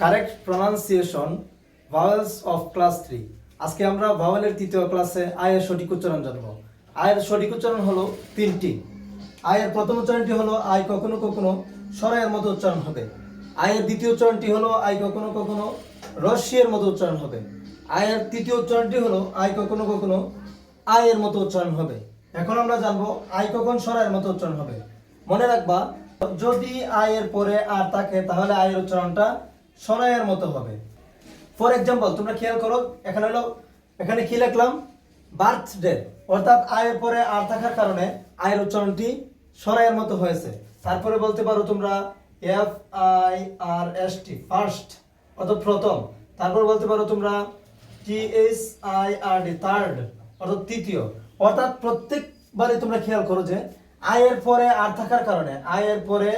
Correct pronunciation vowels of class three আজকে আমরা ভাওয়েলের তৃতীয় ক্লাসে আয়ের সঠিক উচ্চারণ জানব। আয়ের সঠিক উচ্চারণ হলো তিনটি। আয়ের প্রথম উচ্চারণটি হলো আয় কখনো কখনো সরাইয়ের মতো উচ্চারণ হবে। আয়ের দ্বিতীয় উচ্চারণটি হলো আয় কখনো কখনো রস্যের মতো উচ্চারণ হবে। আয়ের তৃতীয় উচ্চারণটি হলো আয় কখনো কখনো আয়ের মতো উচ্চারণ হবে। এখন আমরা জানব আয় কখন সরাইয়ের মতো উচ্চারণ হবে। মনে রাখবা, যদি আয়ের পরে আর থাকে, তাহলে আয়ের উচ্চারণটা সরাইয়ের মতো হবে। ফর এক্সাম্পল তোমরা খেয়াল করো, এখানে হলো, এখানে কি লিখলাম? বার্থডে অর্থাৎ আয়ের পরে আর থাকার কারণে আয়ের উচ্চারণটি সরাইয়ের মতো হয়েছে। তারপরে বলতে পারো তোমরা F I R S T first অর্থাৎ প্রথম। তারপর বলতে পারো তোমরা T H I R D third অর্থাৎ তৃতীয়। অর্থাৎ প্রত্যেকবারে তোমরা খেয়াল করো যে আয়ের পরে আর থাকার কারণে, আয়ের পরে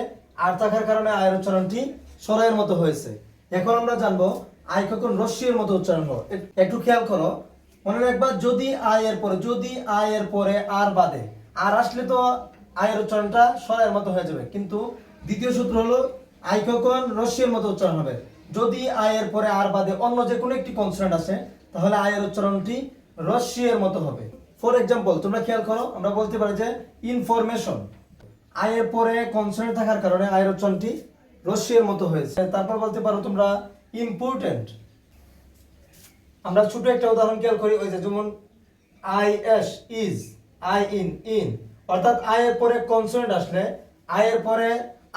আর থাকার কারণে আয়ের উচ্চারণটি সরাইয়ের মতো হয়েছে। এখন আমরা জানব আয় কখন রস্যির মতো উচ্চারণ এক- একটু খেয়াল করো। মনে রাখবা, যদি আয়ের পরে, যদি আয়ের পরে আর বাদে, আর আসলে তো আয়ের উচ্চারণটা সরাইয়ের মতো হয়ে যাবে। কিন্তু দ্বিতীয় সূত্র হলো আয় কখন রস্যির মতো উচ্চারণ হবে। যদি আয়ের পরে আর বাদে অন্য যে কোনো একটি কনসোনেন্ট আছে, তাহলে আয়ের উচ্চারণটি রস্যির মতো হবে। ফর এক্সাম্পল তোমরা খেয়াল করো, আমরা বলতে পারি যে ইনফরমেশন আয়ের পরে কনসোনেন্ট থাকার কারণে আয়ের উচ্চারণটি রস্যির মতো হয়েছে। তারপর বলতে পারো তোমরা ইম্পর্টেন্ট আমরা ছোট একটা উদাহরণ খেয়াল করি, ওই যে যেমন I S is I in in অর্থাৎ আয়ের পরে কনসোনেন্ট আসলে আয়ের পরে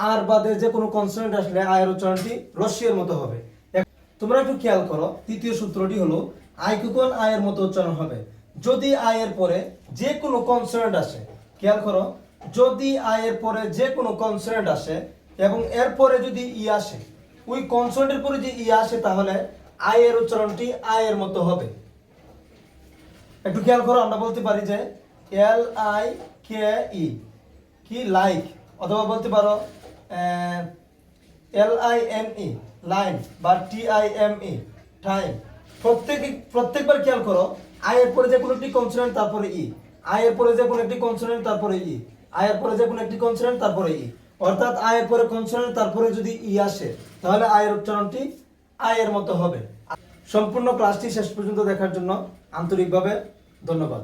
আর বাদে যে কোনো কনসোনেন্ট আসলে আয়ের উচ্চারণটি রস্যির মতো হবে। তোমরা একটু খেয়াল করো, তৃতীয় সূত্রটি হলো আই কুকন আয়ের মতো উচ্চারণ হবে? যদি আয়ের পরে যে কোনো কনসোনেন্ট আসে, খেয়াল করো, যদি আয়ের পরে যে কোনো কনসোনেন্ট আসে এবং এরপরে যদি ই আসে, ওই কনসোনেন্টের পরে যে ই আসে, তাহলে আয়ের উচ্চারণটি আয়ের মতো হবে। একটু খেয়াল করো, আমরা বলতে পারি যে এল আই কে ই, কি লাইক, অথবা বলতে পারো L I N E, line বা T I M E, time. প্রত্যেক, প্রত্যেকবার খেয়াল করো আয়ের পরে যে কোনো একটি কনসোনেন্ট তারপরে ই। আয়ের পরে যে কোনো একটি কনসোনেন্ট তারপরে ই। আয়ের পরে যে কোনো একটি কনসোনেন্ট তারপরে ই। অর্থাৎ আয়ের পরে কনসোনেন্ট তারপরে যদি ই আসে, তাহলে আয়ের উচ্চারণটি আয়ের মতো হবে। সম্পূর্ণ ক্লাসটি শেষ পর্যন্ত দেখার জন্য আন্তরিকভাবে ধন্যবাদ।